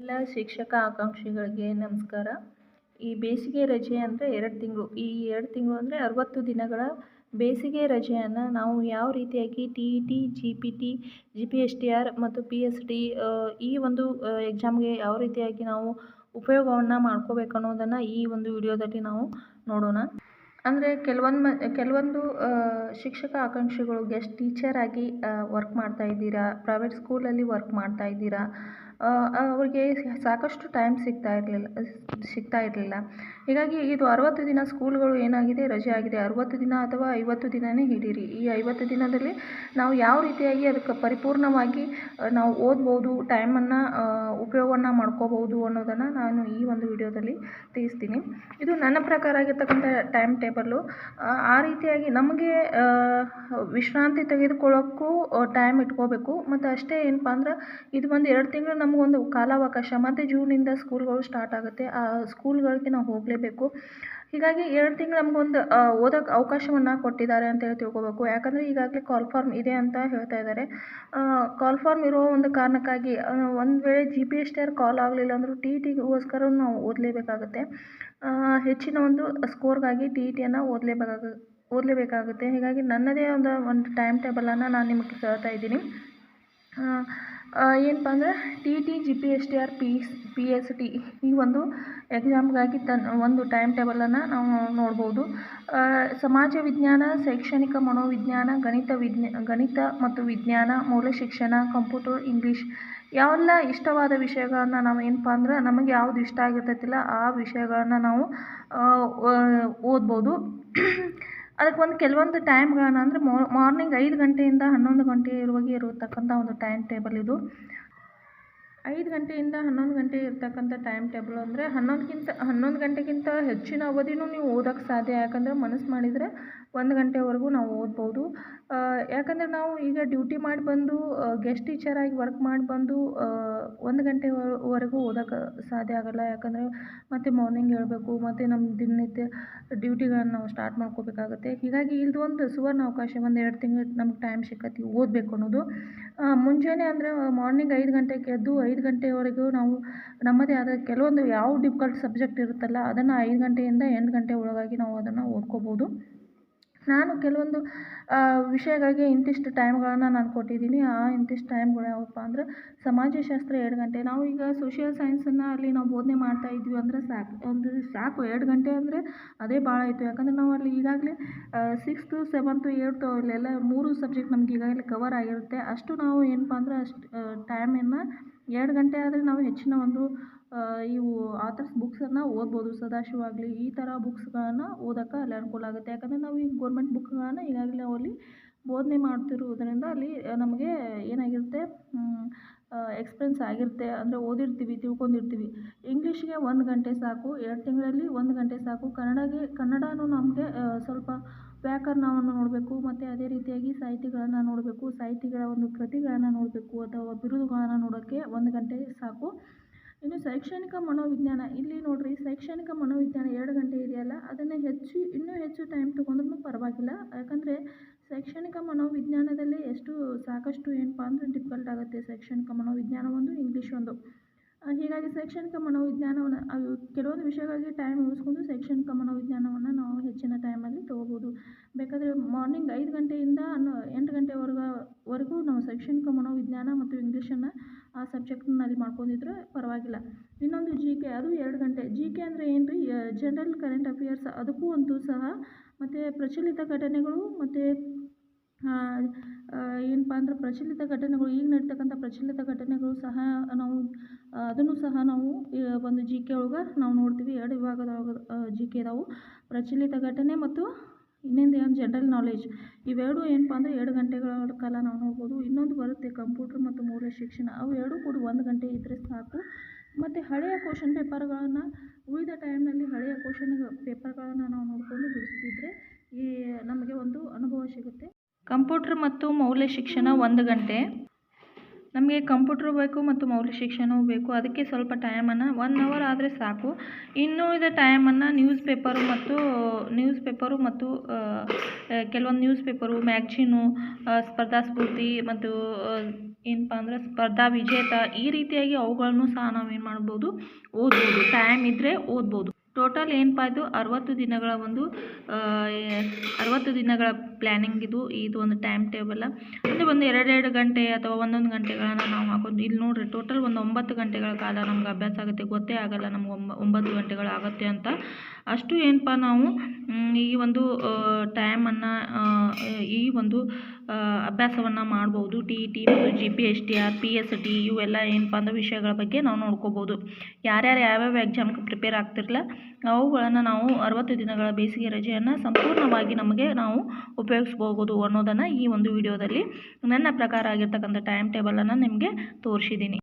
ಎಲ್ಲ ಶಿಕ್ಷಕ ಆಕಾಂಕ್ಷಿಗಳಿಗೆ ನಮಸ್ಕಾರ. ಈ ಬೇಸಿಗೆ ರಜೆ ಅಂದರೆ ಎರಡು ತಿಂಗಳು. ಈ ಎರಡು ತಿಂಗಳು ಅಂದರೆ ಅರವತ್ತು ದಿನಗಳ ಬೇಸಿಗೆ ರಜೆಯನ್ನು ನಾವು ಯಾವ ರೀತಿಯಾಗಿ T E T G P T G P S T R ಮತ್ತು ಪಿ ಎಸ್ ಟಿ ಈ ಒಂದು ಎಕ್ಸಾಮ್ಗೆ ಯಾವ ರೀತಿಯಾಗಿ ನಾವು ಉಪಯೋಗವನ್ನು ಮಾಡ್ಕೋಬೇಕು ಅನ್ನೋದನ್ನು ಈ ಒಂದು ವಿಡಿಯೋದಲ್ಲಿ ನಾವು ನೋಡೋಣ. ಅಂದರೆ ಕೆಲವೊಂದು ಮ, ಕೆಲವೊಂದು ಶಿಕ್ಷಕ ಆಕಾಂಕ್ಷಿಗಳು ಗೆಸ್ಟ್ ಟೀಚರ್ ಆಗಿ ವರ್ಕ್ ಮಾಡ್ತಾ ಇದ್ದೀರಾ ಪ್ರೈವೇಟ್ ಸ್ಕೂಲಲ್ಲಿ ವರ್ಕ್ ಮಾಡ್ತಾ ಇದ್ದೀರಾ ಅವ್ರಿಗೆ ಸಾಕಷ್ಟು ಟೈಮ್ ಸಿಗ್ತಾ ಇರಲಿಲ್ಲ ಸಿಗ್ತಾ ಇರಲಿಲ್ಲ. ಹೀಗಾಗಿ ಇದು ಅರವತ್ತು ದಿನ ಸ್ಕೂಲ್ಗಳು ಏನಾಗಿದೆ, ರಜೆ ಆಗಿದೆ, ಅರವತ್ತು ದಿನ ಅಥವಾ ಐವತ್ತು ದಿನವೇ ಹಿಡೀರಿ. ಈ ಐವತ್ತು ದಿನದಲ್ಲಿ ನಾವು ಯಾವ ರೀತಿಯಾಗಿ ಅದಕ್ಕೆ ಪರಿಪೂರ್ಣವಾಗಿ ನಾವು ಓದ್ಬೋದು ಟೈಮನ್ನು ಉಪಯೋಗವನ್ನು ಮಾಡ್ಕೋಬೋದು ಅನ್ನೋದನ್ನು ನಾನು ಈ ಒಂದು ವಿಡಿಯೋದಲ್ಲಿ ತಿಳಿಸ್ತೀನಿ. ಇದು ನನ್ನ ಪ್ರಕಾರ ಆಗಿರ್ತಕ್ಕಂಥ ಟೈಮ್ ಟೇಬಲ್ಲು ಆ ರೀತಿಯಾಗಿ ನಮಗೆ ವಿಶ್ರಾಂತಿ ತೆಗೆದುಕೊಳ್ಳೋಕ್ಕೂ ಟೈಮ್ ಇಟ್ಕೋಬೇಕು. ಮತ್ತು ಅಷ್ಟೇ ಏನಪ್ಪ ಅಂದ್ರೆ, ಇದು ಒಂದು ಎರಡು ತಿಂಗಳು ನಮಗೊಂದು ಕಾಲಾವಕಾಶ. ಮತ್ತು ಜೂನಿಂದ ಸ್ಕೂಲ್ಗಳು ಸ್ಟಾರ್ಟ್ ಆಗುತ್ತೆ. ಆ ಸ್ಕೂಲ್ಗಳಿಗೆ ನಾವು ಹೋಗಲೇಬೇಕು. ಹೀಗಾಗಿ ಎರಡು ತಿಂಗಳು ನಮಗೊಂದು ಓದೋಕೆ ಅವಕಾಶವನ್ನು ಕೊಟ್ಟಿದ್ದಾರೆ ಅಂತೇಳಿ ತಿಳ್ಕೊಬೇಕು. ಯಾಕಂದರೆ ಈಗಾಗಲೇ ಕಾಲ್ ಫಾರ್ಮ್ ಇದೆ ಅಂತ ಹೇಳ್ತಾ ಇದ್ದಾರೆ. ಕಾಲ್ ಫಾರ್ಮ್ ಇರೋ ಒಂದು ಕಾರಣಕ್ಕಾಗಿ ಒಂದು ವೇಳೆ G P S T call ಆಗಲಿಲ್ಲ ಅಂದರೂ ಟಿ ಇ ಟಿಗೋಸ್ಕರ ನಾವು ಓದಲೇಬೇಕಾಗುತ್ತೆ. ಹೆಚ್ಚಿನ ಒಂದು ಸ್ಕೋರ್ಗಾಗಿ ಟಿ ಇ ಟಿಯನ್ನು ಓದಲೇಬೇಕಾಗ, ಓದಲೇಬೇಕಾಗುತ್ತೆ. ಹೀಗಾಗಿ ನನ್ನದೇ ಒಂದು ಒಂದು ಟೈಮ್ ಟೇಬಲನ್ನು ನಾನು ನಿಮಗೆ ಹೇಳ್ತಾ ಇದ್ದೀನಿ. ಏನಪ್ಪ ಅಂದರೆ T T G P S T R P P S T ಈ ಒಂದು ಎಕ್ಸಾಮ್ಗಾಗಿ ತನ್ನ ಒಂದು ಟೈಮ್ ಟೇಬಲನ್ನು ನಾವು ನೋಡ್ಬೋದು. ಸಮಾಜ ವಿಜ್ಞಾನ, ಶೈಕ್ಷಣಿಕ ಮನೋವಿಜ್ಞಾನ, ಗಣಿತ ವಿಜ್ಞಾ, ಗಣಿತ ಮತ್ತು ವಿಜ್ಞಾನ, ಮೂಲ ಶಿಕ್ಷಣ ಕಂಪ್ಯೂಟರ್ ಇಂಗ್ಲೀಷ್ ಯಾವೆಲ್ಲ ಇಷ್ಟವಾದ ವಿಷಯಗಳನ್ನು ನಾವು ಏನಪ್ಪ ಅಂದ್ರೆ ನಮಗೆ ಯಾವುದು ಇಷ್ಟ ಆಗಿರ್ತೈತಿಲ್ಲ ಆ ವಿಷಯಗಳನ್ನು ನಾವು ಓದ್ಬೋದು. ಅದಕ್ಕೆ ಒಂದು ಕೆಲವೊಂದು ಟೈಮ್ಗಳನ್ನು ಅಂದರೆ ಮಾರ್ನಿಂಗ್ ಐದು ಗಂಟೆಯಿಂದ ಹನ್ನೊಂದು ಗಂಟೆ ಇರುವಾಗೆ ಇರತಕ್ಕಂಥ ಒಂದು ಟೈಮ್ ಟೇಬಲ್ ಇದು. ಐದು ಗಂಟೆಯಿಂದ ಹನ್ನೊಂದು ಗಂಟೆ ಇರ್ತಕ್ಕಂಥ ಟೈಮ್ ಟೇಬಲ್ ಅಂದರೆ ಹನ್ನೊಂದಕ್ಕಿಂತ ಹನ್ನೊಂದು ಗಂಟೆಗಿಂತ ಹೆಚ್ಚಿನ ಅವಧಿನೂ ನೀವು ಓದೋಕ್ಕೆ ಸಾಧ್ಯ. ಯಾಕಂದರೆ ಮನಸ್ಸು ಮಾಡಿದರೆ ಒಂದು ಗಂಟೆವರೆಗೂ ನಾವು ಓದ್ಬೋದು. ಯಾಕಂದರೆ ನಾವು ಈಗ ಡ್ಯೂಟಿ ಮಾಡಿ ಬಂದು ಗೆಸ್ಟ್ ಟೀಚರಾಗಿ ವರ್ಕ್ ಮಾಡಿ ಬಂದು ಒಂದು ಗಂಟೆವರೆಗೂ ಓದೋಕ್ಕೆ ಸಾಧ್ಯ ಆಗೋಲ್ಲ. ಯಾಕಂದರೆ ಮತ್ತೆ ಮಾರ್ನಿಂಗ್ ಹೇಳಬೇಕು, ಮತ್ತು ನಮ್ಮ ದಿನನಿತ್ಯ ಡ್ಯೂಟಿಗಳನ್ನು ನಾವು ಸ್ಟಾರ್ಟ್ ಮಾಡ್ಕೋಬೇಕಾಗುತ್ತೆ. ಹೀಗಾಗಿ ಇದು ಒಂದು ಸುವರ್ಣ ಅವಕಾಶ, ಒಂದು ಎರಡು ತಿಂಗಳು ನಮ್ಗೆ ಟೈಮ್ ಸಿಕ್ಕತ್ತಿ ಓದಬೇಕು ಅನ್ನೋದು. ಮುಂಜಾನೆ ಅಂದರೆ ಮಾರ್ನಿಂಗ್ ಐದು ಗಂಟೆಗೆ ಎದ್ದು ಐದು ಗಂಟೆವರೆಗೂ ನಾವು ನಮ್ಮದೇ ಆದ ಕೆಲವೊಂದು ಯಾವ ಡಿಫಿಕಲ್ಟ್ ಸಬ್ಜೆಕ್ಟ್ ಇರುತ್ತಲ್ಲ ಅದನ್ನು ಐದು ಗಂಟೆಯಿಂದ ಎಂಟು ಗಂಟೆ ಒಳಗಾಗಿ ನಾವು ಅದನ್ನು ಓದ್ಕೋಬೋದು. ನಾನು ಕೆಲವೊಂದು ವಿಷಯಗಳಿಗೆ ಇಂತಿಷ್ಟು ಟೈಮ್ಗಳನ್ನು ನಾನು ಕೊಟ್ಟಿದ್ದೀನಿ. ಆ ಇಂತಿಷ್ಟು ಟೈಮ್ಗಳು ಯಾವಪ್ಪ ಅಂದ್ರೆ ಸಮಾಜಶಾಸ್ತ್ರ ಎರಡು ಗಂಟೆ. ನಾವು ಈಗ ಸೋಷಿಯಲ್ ಸೈನ್ಸನ್ನು ಅಲ್ಲಿ ನಾವು ಬೋಧನೆ ಮಾಡ್ತಾ ಇದ್ವಿ ಅಂದರೆ ಸಾಕು ಒಂದು ಸಾಕು. ಎರಡು ಗಂಟೆ ಅಂದರೆ ಅದೇ ಭಾಳ ಆಯಿತು. ಯಾಕಂದರೆ ನಾವು ಅಲ್ಲಿ ಈಗಾಗಲೇ ಸಿಕ್ಸ್ತು ಸೆವೆಂತು ಏಯ್ತು ಅಲ್ಲೆಲ್ಲ ಮೂರು ಸಬ್ಜೆಕ್ಟ್ ನಮ್ಗೆ ಈಗಾಗಲೇ ಕವರ್ ಆಗಿರುತ್ತೆ. ಅಷ್ಟು ನಾವು ಏನಪ್ಪ ಅಂದ್ರೆ ಅಷ್ಟು ಟೈಮನ್ನು ಎರಡು ಗಂಟೆ ಆದರೆ ನಾವು ಹೆಚ್ಚಿನ ಒಂದು ಇವು ಆಥರ್ಸ್ ಬುಕ್ಸನ್ನು ಓದ್ಬೋದು. ಸದಾಶಿವ ಆಗಲಿ ಈ ಥರ ಬುಕ್ಸ್ಗಳನ್ನು ಓದೋಕ್ಕೆ ಅಲ್ಲಿ ಅನುಕೂಲ ಆಗುತ್ತೆ. ಯಾಕಂದರೆ ನಾವು ಈ ಗೋರ್ಮೆಂಟ್ ಬುಕ್ಗಳನ್ನು ಈಗಾಗಲೇ ಅಲ್ಲಿ ಬೋಧನೆ ಮಾಡ್ತಿರುವುದರಿಂದ ಅಲ್ಲಿ ನಮಗೆ ಏನಾಗಿರುತ್ತೆ ಎಕ್ಸ್ಪೀರಿಯನ್ಸ್ ಆಗಿರುತ್ತೆ. ಅಂದರೆ ಓದಿರ್ತೀವಿ, ತಿಳ್ಕೊಂಡಿರ್ತೀವಿ. ಇಂಗ್ಲೀಷ್ಗೆ ಒಂದು ಗಂಟೆ ಸಾಕು, ಎರಡು ತಿಂಗಳಲ್ಲಿ ಒಂದು ಗಂಟೆ ಸಾಕು. ಕನ್ನಡಗೆ, ಕನ್ನಡನೂ ನಮಗೆ ಸ್ವಲ್ಪ ವ್ಯಾಕರಣವನ್ನು ನೋಡಬೇಕು. ಮತ್ತು ಅದೇ ರೀತಿಯಾಗಿ ಸಾಹಿತಿಗಳನ್ನು ನೋಡಬೇಕು. ಸಾಹಿತಿಗಳ ಒಂದು ಕೃತಿಗಳನ್ನು ನೋಡಬೇಕು. ಅಥವಾ ಬಿರುದುಗಳನ್ನು ನೋಡೋಕ್ಕೆ ಒಂದು ಗಂಟೆ ಸಾಕು. ಇನ್ನು ಶೈಕ್ಷಣಿಕ ಮನೋವಿಜ್ಞಾನ, ಇಲ್ಲಿ ನೋಡ್ರಿ ಶೈಕ್ಷಣಿಕ ಮನೋವಿಜ್ಞಾನ ಎರಡು ಗಂಟೆ ಇದೆಯಲ್ಲ, ಅದನ್ನು ಹೆಚ್ಚು, ಇನ್ನೂ ಹೆಚ್ಚು ಟೈಮ್ ತೊಗೊಂಡ್ರೂ ಪರವಾಗಿಲ್ಲ. ಯಾಕಂದರೆ ಶೈಕ್ಷಣಿಕ ಮನೋವಿಜ್ಞಾನದಲ್ಲಿ ಎಷ್ಟು ಸಾಕಷ್ಟು ಏನಪ್ಪ ಅಂದರೆ ಡಿಫಿಕಲ್ಟ್ ಆಗುತ್ತೆ. ಶೈಕ್ಷಣಿಕ ಮನೋವಿಜ್ಞಾನ ಒಂದು ಇಂಗ್ಲೀಷ್ ಒಂದು. ಹೀಗಾಗಿ ಶೈಕ್ಷಣಿಕ ಮನೋವಿಜ್ಞಾನವನ್ನು, ಅವು ಕೆಲವೊಂದು ವಿಷಯಗಳಿಗೆ ಟೈಮ್ ಉಳಿಸ್ಕೊಂಡು ಶೈಕ್ಷಣಿಕ ಮನೋವಿಜ್ಞಾನವನ್ನು ನಾವು ಹೆಚ್ಚಿನ ಟೈಮಲ್ಲಿ ತಗೋಬೋದು. ಬೇಕಾದರೆ ಮಾರ್ನಿಂಗ್ ಐದು ಗಂಟೆಯಿಂದ ಎಂಟು ಗಂಟೆವರೆಗೂ, ವರೆಗೂ ನಾವು ಶೈಕ್ಷಣಿಕ ಮನೋವಿಜ್ಞಾನ ಮತ್ತು ಇಂಗ್ಲೀಷನ್ನು ಆ ಸಬ್ಜೆಕ್ಟ್ನಲ್ಲಿ ಮಾಡ್ಕೊಂಡಿದ್ರೆ ಪರವಾಗಿಲ್ಲ. ಇನ್ನೊಂದು ಜಿ ಕೆ ಅದು ಎರಡು ಗಂಟೆ. ಜಿ ಕೆ ಅಂದರೆ ಏನು ರೀ ಜನರಲ್ ಕರೆಂಟ್ ಅಫೇರ್ಸ್ ಅದಕ್ಕೂ ಅಂತೂ ಸಹ ಮತ್ತು ಪ್ರಚಲಿತ ಘಟನೆಗಳು ಮತ್ತು ಏನಪ್ಪ ಅಂದ್ರೆ ಪ್ರಚಲಿತ ಘಟನೆಗಳು, ಈಗ ನಡೀತಕ್ಕಂಥ ಪ್ರಚಲಿತ ಘಟನೆಗಳು ಸಹ ನಾವು ಅದನ್ನು ಸಹ ನಾವು ಒಂದು ಜಿ ಕೆ ಒಳಗೆ ನಾವು ನೋಡ್ತೀವಿ. ಎರಡು ವಿಭಾಗದೊಳಗೆ ಜಿ ಕೆ ಇದಾವೆ ಪ್ರಚಲಿತ ಘಟನೆ ಮತ್ತು ಇನ್ನೊಂದು ಏನು? ಜನರಲ್ ನಾಲೆಜ್ ಇವೆರಡು ಏನಪ್ಪ ಅಂದರೆ ಎರಡು ಗಂಟೆಗಳ ಕಾಲ ನಾವು ನೋಡ್ಬೋದು. ಇನ್ನೊಂದು ಬರುತ್ತೆ ಕಂಪ್ಯೂಟ್ರ್ ಮತ್ತು ಮೂಲ ಶಿಕ್ಷಣ. ಅವು ಎರಡೂ ಕೂಡ ಒಂದು ಗಂಟೆ ಇದ್ದರೆ ಸಾಕು. ಮತ್ತು ಹಳೆಯ ಕ್ವಶನ್ ಪೇಪರ್ಗಳನ್ನು ಉಳಿದ ಟೈಮ್ನಲ್ಲಿ ಹಳೆಯ ಕ್ವಶನ್ ಪೇಪರ್ಗಳನ್ನು ನಾವು ನೋಡಿಕೊಂಡು ಬಿಡಿಸ್ತಿದ್ರೆ, ಈ, ನಮಗೆ ಒಂದು ಅನುಭವ ಸಿಗುತ್ತೆ. ಕಂಪ್ಯೂಟ್ರ್ ಮತ್ತು ಮೌಲ್ಯ ಶಿಕ್ಷಣ ಒಂದು ಗಂಟೆ. ನಮಗೆ ಕಂಪ್ಯೂಟ್ರು ಬೇಕು ಮತ್ತು ಮೌಲ್ಯ ಶಿಕ್ಷಣವೂ ಬೇಕು. ಅದಕ್ಕೆ ಸ್ವಲ್ಪ ಟೈಮನ್ನು ಒನ್ ಅವರ್ ಆದರೆ ಸಾಕು. ಇನ್ನುಳಿದ ಟೈಮನ್ನು ನ್ಯೂಸ್ ಪೇಪರು ಮತ್ತು ನ್ಯೂಸ್ ಪೇಪರು ಮತ್ತು ಕೆಲವೊಂದು ನ್ಯೂಸ್ ಪೇಪರು ಮ್ಯಾಗ್ಝೀನು ಸ್ಪರ್ಧಾ ಸ್ಫೂರ್ತಿ ಮತ್ತು ಏನಪ್ಪ ಅಂದರೆ ಸ್ಪರ್ಧಾ ವಿಜೇತ ಈ ರೀತಿಯಾಗಿ ಅವುಗಳನ್ನು ಸಹ ನಾವು ಏನು ಮಾಡ್ಬೋದು? ಓದ್ಬೋದು. ಟೈಮ್ ಇದ್ದರೆ ಓದ್ಬೋದು. ಟೋಟಲ್ ಏನಪ್ಪಾ ಇದು? ಅರವತ್ತು ದಿನಗಳ ಒಂದು ಅರವತ್ತು ದಿನಗಳ ಪ್ಲ್ಯಾನಿಂಗ್ ಇದು ಇದು ಒಂದು ಟೈಮ್ ಟೇಬಲ್ ಅಂದರೆ ಒಂದು ಎರಡೆರಡು ಗಂಟೆ ಅಥವಾ ಒಂದೊಂದು ಗಂಟೆಗಳನ್ನು ನಾವು ಹಾಕೊಂಡು, ಇಲ್ಲಿ ನೋಡ್ರಿ ಟೋಟಲ್ ಒಂದು ಒಂಬತ್ತು ಗಂಟೆಗಳ ಕಾಲ ನಮ್ಗೆ ಅಭ್ಯಾಸ ಆಗುತ್ತೆ. ಗೊತ್ತೇ ಆಗಲ್ಲ ನಮ್ಗೆ ಒಂಬ, ಒಂಬತ್ತು ಗಂಟೆಗಳು ಆಗುತ್ತೆ ಅಂತ. ಅಷ್ಟು ಏನಪ್ಪ ನಾವು ಈ ಒಂದು ಟೈಮನ್ನು ಒಂದು ಅಭ್ಯಾಸವನ್ನು ಮಾಡ್ಬೋದು. ಟಿ ಇ ಟಿ ಮತ್ತು G P S T R P S T ಇವೆಲ್ಲ ಏನಪ್ಪ ಅಂದ್ರೆ ವಿಷಯಗಳ ಬಗ್ಗೆ ನಾವು ನೋಡ್ಕೋಬೋದು. ಯಾರ್ಯಾರು ಯಾವ್ಯಾವ ಎಕ್ಸಾಮ್ಗೆ ಪ್ರಿಪೇರ್ ಆಗ್ತಿರಲ್ಲ ಅವುಗಳನ್ನು ನಾವು ಅರವತ್ತು ದಿನಗಳ ಬೇಸಿಗೆ ರಜೆಯನ್ನು ಸಂಪೂರ್ಣವಾಗಿ ನಮಗೆ ನಾವು ಉಪಯೋಗಿಸ್ಬೋದು ಅನ್ನೋದನ್ನು ಈ ಒಂದು ವಿಡಿಯೋದಲ್ಲಿ ನನ್ನ ಪ್ರಕಾರ ಆಗಿರ್ತಕ್ಕಂಥ ಟೈಮ್ ಟೇಬಲನ್ನು ನಿಮಗೆ ತೋರಿಸಿದ್ದೀನಿ.